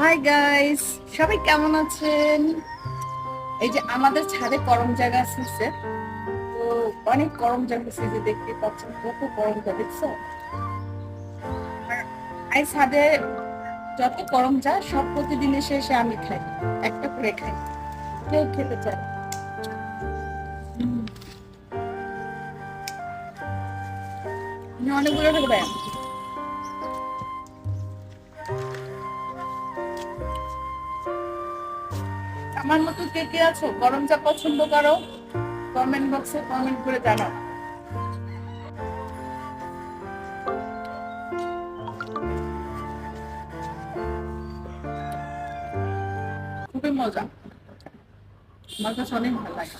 Hi guys সবাই কেমন আছেন? এই যে আমাদের ছাদে করমজা গাছ হচ্ছে তো অনেক করমজা হচ্ছে যে দেখতে পাচ্ছেন, কত করমজা দেখছ? আর এই ছাদে যত করমজা সব প্রতিদিন এসে এসে আমি খাই, একটা করে খাই। কেউ খেতে চায় অনেকগুলো থেকে দেয় আমার মতো কে কে আছো, গরম চা পছন্দ করো? কমেন্ট বক্সে কমেন্ট করে জানাও। খুবই মজা। আমার কাছে অনেক ভালো লাগে।